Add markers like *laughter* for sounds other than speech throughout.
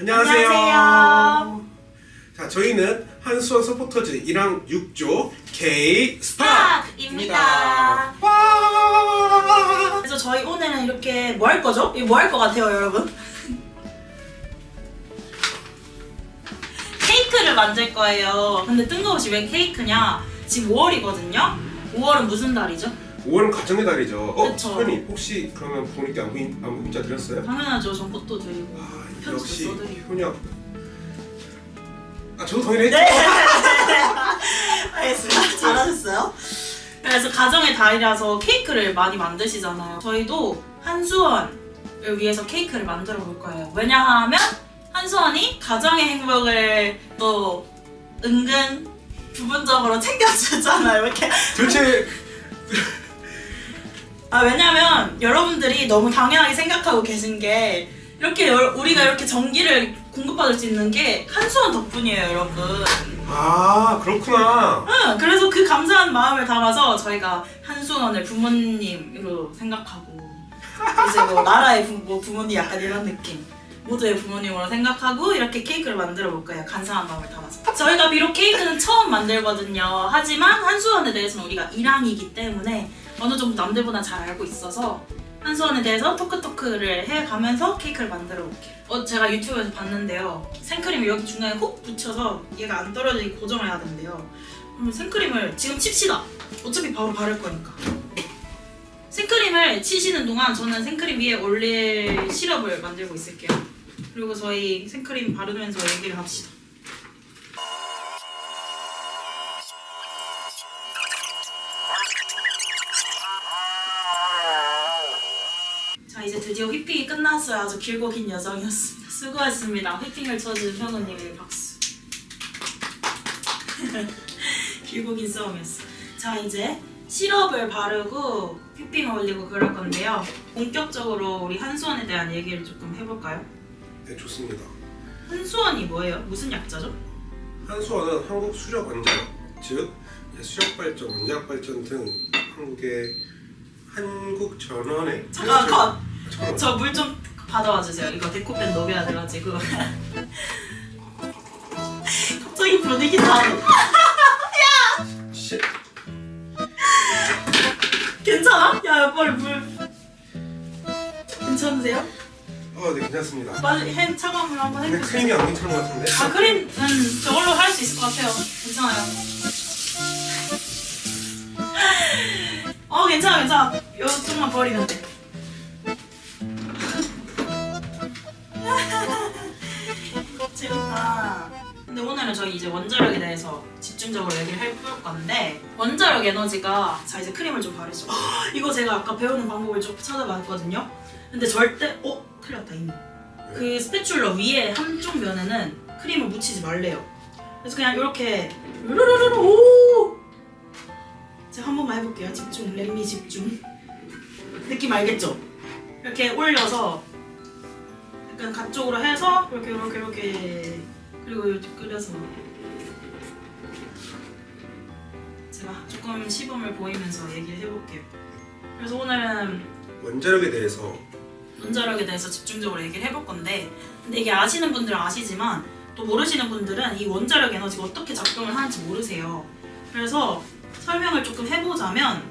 안녕하세요. 안녕하세요. 자, 저희는 한수원 서포터즈 1항 6조 K. 와! 그래서 저희 오늘은 이렇게 뭐 할 거죠? 뭐할것 같아요, 여러분? 케이크를 만들 거예요. 근데 뜬금없이 왜 케이크냐? 지금 5월이거든요. 5월은 무슨 달이죠? 5월은 가정의 달이죠. 어, 그쵸. 선이 혹시 그러면 부모님께 안부, 인- 안부 문자 드렸어요? 당연하죠. 전 꽃도 드리고. 아, 편지도 역시 써드리고. 효녀. 아, 저도 당연히 했죠. 네. *laughs* 알겠습니다. 잘하셨어요. 그래서 가정의 달이라서 케이크를 많이 만드시잖아요. 저희도 한수원을 위해서 케이크를 만들어 볼 거예요. 왜냐하면 한수원이 가정의 행복을 또 은근 부분적으로 챙겨주잖아요. 이렇게 도대체 아 왜냐면 여러분들이 너무 당연하게 생각하고 계신 게 이렇게 여- 우리가 이렇게 전기를 공급받을 수 있는 게 한수원 덕분이에요, 여러분. 아, 그렇구나. 응, 그래서 그 감사한 마음을 담아서 저희가 한수원을 부모님으로 생각하고 이제 뭐 나라의 부, 뭐 부모님 약간 이런 느낌 모두의 부모님으로 생각하고 이렇게 케이크를 만들어 볼 거예요 감사한 마음을 담아서 저희가 비록 케이크는 처음 만들거든요 하지만 한수원에 대해서는 우리가 1항이기 때문에 어느 정도 남들보다 잘 알고 있어서 한수원에 대해서 토크토크를 해가면서 케이크를 만들어 볼게요 어, 제가 유튜브에서 봤는데요 생크림을 여기 중간에 훅 붙여서 얘가 안 떨어지게 고정을 해야 된대요 그러면 생크림을 지금 칩시다. 어차피 바로 바를 거니까. 생크림을 치시는 동안 저는 생크림 위에 올릴 시럽을 만들고 있을게요. 그리고 저희 생크림 바르면서 얘기를 합시다. 자 이제 드디어 휘핑이 끝났어요. 아주 길고 긴 여정이었습니다. 수고했습니다. 휘핑을 쳐준 현우님의 박수. *laughs* 길고 긴 싸움이었어. 자 이제 시럽을 바르고 휘핑을 올리고 그럴 건데요. 본격적으로 우리 한수원에 대한 얘기를 조금 해볼까요? 네, 좋습니다. 한수원이 뭐예요? 무슨 약자죠? 한수원은 한국 수력 원자력, 즉 수력 발전, 원자력 발전 등 한국의 한국 전원의 잠깐 컷! 저 물 좀 받아와 주세요. 이거 데코펜 녹여야 돼가지고. *laughs* 갑자기 분위기 다. 씨. 괜찮아? 야 빨리 물. 괜찮으세요? 아, 네, 괜찮습니다. 빨리 햄 차가운 물 한번 근데 해주세요. 크림이 안 괜찮은 것 같은데? 아 크림은 저걸로 할 수 있을 것 같아요. 괜찮아요. *laughs* 어 괜찮아 괜찮아. 요 좀만 버리면 돼. 재밌다. 근데 오늘은 저희 이제 원자력에 대해서 집중적으로 얘기를 해볼 건데 원자력 에너지가 자 이제 크림을 좀 바르죠. *gasps* 이거 제가 아까 배우는 방법을 좀 찾아봤거든요. 근데 절대 어 틀렸다 이미. 그 스패츌러 위에 한쪽 면에는 크림을 묻히지 말래요. 그래서 그냥 이렇게 루루루루 오. 제가 한 번만 해볼게요. 집중, 렛미 집중. *laughs* 느낌 알겠죠? 이렇게 올려서 약간 가쪽으로 해서 이렇게 이렇게 이렇게 그리고 이렇게 끓여서 제가 조금 시범을 보이면서 얘기를 해볼게요. 그래서 오늘은 원자력에 대해서 원자력에 대해서 집중적으로 얘기를 해볼 건데 근데 이게 아시는 분들은 아시지만 또 모르시는 분들은 이 원자력 에너지가 어떻게 작동을 하는지 모르세요. 그래서 설명을 조금 해보자면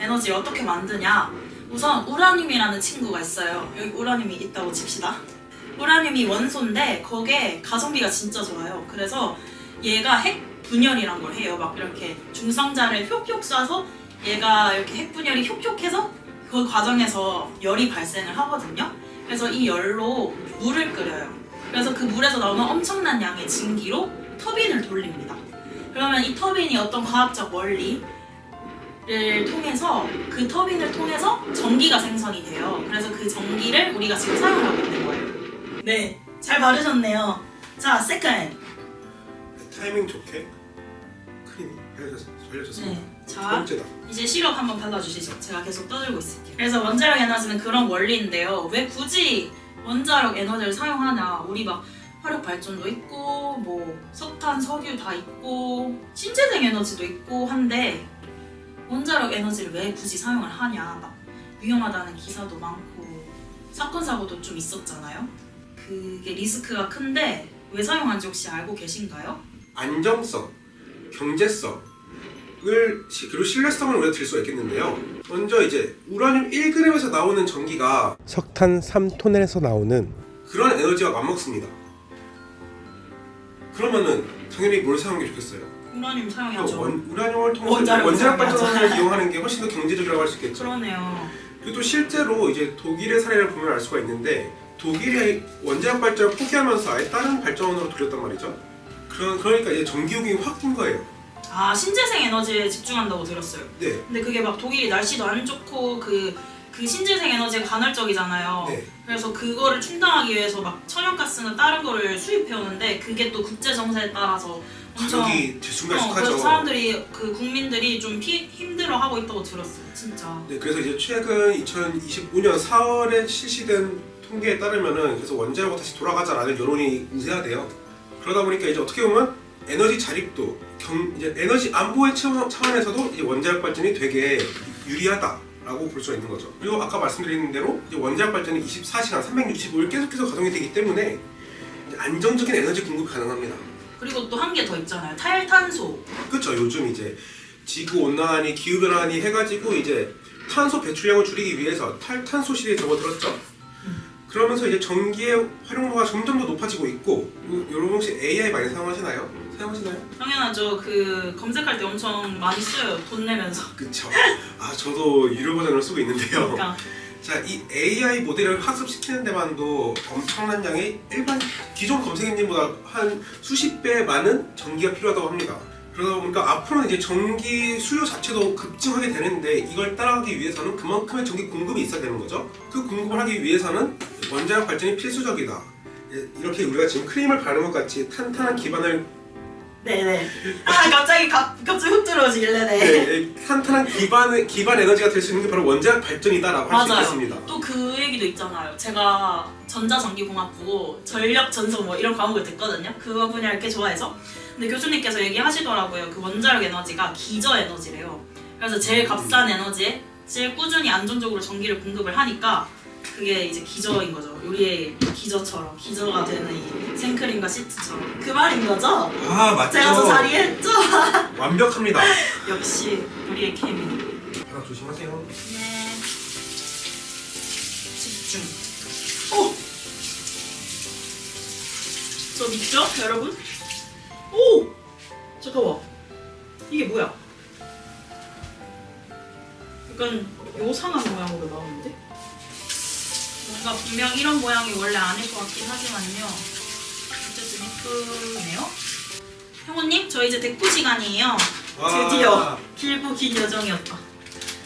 에너지를 어떻게 만드냐 우선 우라늄이라는 친구가 있어요. 여기 우라늄이 있다고 칩시다. 우라늄이 원소인데 거기에 가성비가 진짜 좋아요. 그래서 얘가 핵 분열이란 걸 해요. 막 이렇게 중성자를 휘옥휘옥 쏴서 얘가 이렇게 핵 분열이 휘옥휘옥해서 그 과정에서 열이 발생을 하거든요. 그래서 이 열로 물을 끓여요. 그래서 그 물에서 나오는 엄청난 양의 증기로 터빈을 돌립니다. 그러면 이 터빈이 어떤 과학적 원리 를 통해서 그 터빈을 통해서 전기가 생성이 돼요. 그래서 그 전기를 우리가 지금 사용하고 있는 거예요. 네, 잘 바르셨네요. 자, 세컨. 타이밍 좋게 크림이 발려졌, 발려졌습니다. 네, 두 자. 번째다. 이제 시럽 한번 발라주시죠. 제가 계속 떠들고 있을게요. 그래서 원자력 에너지는 그런 원리인데요. 왜 굳이 원자력 에너지를 사용하냐? 우리 막 화력 발전도 있고, 뭐 석탄, 석유 다 있고, 신재생 에너지도 있고 한데 원자력 에너지를 왜 굳이 사용을 하냐? 막 위험하다는 기사도 많고 사건 사고도 좀 있었잖아요. 그게 리스크가 큰데 왜 사용하는지 혹시 알고 계신가요? 안정성, 경제성을 시- 그리고 신뢰성을 우리가 들 수가 있겠는데요. 먼저 이제 우라늄 1g에서 나오는 전기가 석탄 3톤에서 나오는 그런 에너지와 맞먹습니다. 그러면은 당연히 뭘 사용하는 게 좋겠어요? 우라늄 사용해야죠. 원, 우라늄을 통해서 원자력. 발전을 이용하는 게 훨씬 더 경제적이라고 할 수 있겠죠. 그러네요. 그리고 또 실제로 이제 독일의 사례를 보면 알 수가 있는데 독일이 원자력 발전을 포기하면서 아예 다른 발전원으로 돌렸단 말이죠. 그러, 그러니까 이제 전기요금이 확 뛴 거예요. 아 신재생 에너지에 집중한다고 들었어요. 네. 근데 그게 막 독일이 날씨도 안 좋고 그, 그 신재생 에너지가 간헐적이잖아요. 네. 그래서 그거를 충당하기 위해서 막 천연가스나 다른 거를 수입해오는데 그게 또 국제 정세에 따라서 엄청 가격이 어, 들쑥날쑥하죠. 그래서 사람들이 그 국민들이 좀 피, 힘들어하고 있다고 들었어요. 진짜. 네, 그래서 이제 최근 2025년 4월에 실시된 통계에 따르면은 그래서 원자력으로 다시 돌아가자라는 여론이 우세하대요. 그러다 보니까 이제 어떻게 보면 에너지 자립도 경, 이제 에너지 안보의 차원- 차원에서도 이제 원자력 발전이 되게 유리하다라고 볼 수가 있는 거죠. 그리고 아까 말씀드린 대로 이제 원자력 발전이 24시간 365일 계속해서 가동이 되기 때문에 안정적인 에너지 공급이 가능합니다. 그리고 또 한 개 더 있잖아요. 탈탄소. 그렇죠. 요즘 이제 지구 온난화니 기후 변화니 해가지고 이제 탄소 배출량을 줄이기 위해서 탈탄소 시대에 접어들었죠. 그러면서 이제 전기의 활용도가 점점 더 높아지고 있고 요- 여러분 혹시 AI 많이 사용하시나요? 사용하시나요? 당연하죠. 그 검색할 때 엄청 많이 써요. 돈 내면서. *laughs* 그쵸. 아 저도 유료 버전을 쓰고 있는데요. 그러니까 자, 이 AI 모델을 학습시키는 데만도 엄청난 양의 일반 기존 검색 엔진보다 한 수십 배 많은 전기가 필요하다고 합니다. 그러다 보니까 앞으로는 이제 전기 수요 자체도 급증하게 되는데 이걸 따라가기 위해서는 그만큼의 전기 공급이 있어야 되는 거죠. 그 공급을 하기 위해서는 원자력 발전이 필수적이다. 예, 이렇게 우리가 지금 크림을 바르는 것 같이 탄탄한 기반을 네네. 아 갑자기 갑 갑자기 훅 들어오시길래 네. 네, 예, 탄탄한 기반 기반 에너지가 될 수 있는 게 바로 원자력 발전이다라고 할 수. 있겠습니다. 또 그 얘기도 있잖아요. 제가 전자전기공학 보고 전력 전송 뭐 이런 과목을 듣거든요. 그거 분야를 꽤 좋아해서. 근데 교수님께서 얘기하시더라고요. 그 원자력 에너지가 기저 에너지래요. 그래서 제일 값싼 에너지에 제일 꾸준히 안정적으로 전기를 공급을 하니까 그게 이제 기저인 거죠. 우리의 기저처럼 기저가 되는 이 생크림과 시트처럼 그 말인 거죠. 아 맞죠. 제가 저 자리에 했죠. 완벽합니다. 역시 우리의 케미. 바닥 조심하세요. 네. 집중. 오! 저 믿죠, 여러분? 오! 잠깐만. 이게 뭐야? 약간 요상한 모양으로 나오는데? 뭔가 분명 이런 모양이 원래 아닐 것 같긴 하지만요. 어쨌든 예쁘네요. 형우님, 저 이제 데코 시간이에요. 와. 드디어 길고 긴 여정이었다.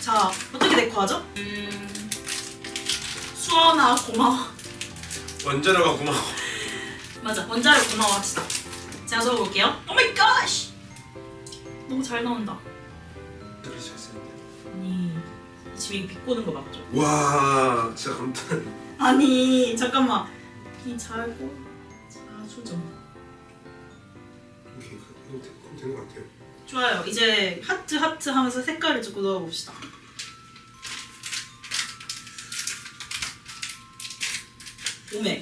자, 어떻게 데코하죠? 음, 수원아 고마워. 원자로가 고마워. 맞아, 원자력 고마워합시다. 제가 적어볼게요. 오 마이 갓! 너무 잘 나온다. 아니, 지금 비꼬는 거 맞죠? 와, 진짜 감탄. 아니, 잠깐만. 이 잘고 자수정. 이렇게 그럼 되- 그럼 되는 것 같아요. 좋아요. 이제 하트 하트 하면서 색깔을 조금 넣어봅시다. 오메.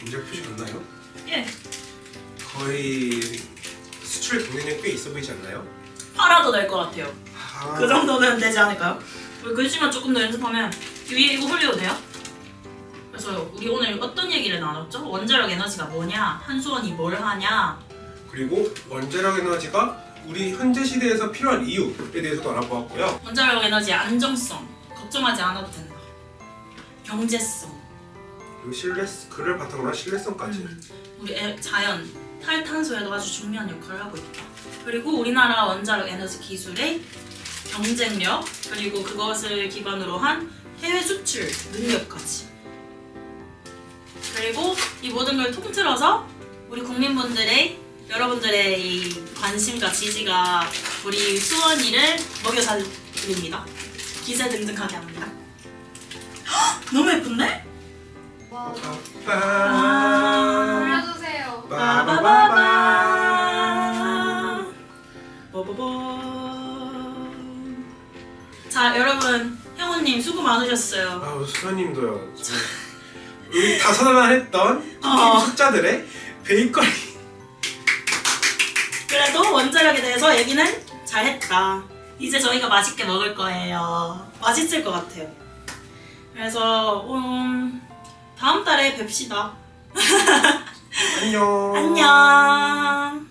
원자 표시 맞나요? 예. 거의 수출 경쟁력 꽤 있어 보이지 않나요? 팔아도 될 것 같아요. 아, 그 정도는 되지 않을까요? 글씨만 조금 더 연습하면 위에 이거 흘려도 돼요? 그래서 우리 오늘 어떤 얘기를 나눴죠? 원자력 에너지가 뭐냐? 한수원이 뭘 하냐? 그리고 원자력 에너지가 우리 현재 시대에서 필요한 이유에 대해서도 알아보았고요. 원자력 에너지의 안정성 걱정하지 않아도 된다. 경제성 그리고 신뢰 그를 바탕으로 한 신뢰성까지. 음, 우리 에- 자연 탈탄소에도 아주 중요한 역할을 하고 있다. 그리고 우리나라 원자력 에너지 기술의 경쟁력 그리고 그것을 기반으로 한 해외 수출 능력까지. 그리고 이 모든 걸 통틀어서 우리 국민분들의 여러분들의 이 관심과 지지가 우리 수원이를 먹여 살립니다. 기세 등등하게 합니다. 헉, *gasps* 너무 예쁜데? 와, 여러분 형우님 수고 많으셨어요 아우 수사님도요. 정말 우리 다소나만 했던 어. 숫자들의 베이커리 그래도 원자력에 대해서 얘기는 잘했다. 이제 저희가 맛있게 먹을 거예요. 맛있을 것 같아요. 그래서 음, 다음 달에 뵙시다. *laughs* 안녕 안녕.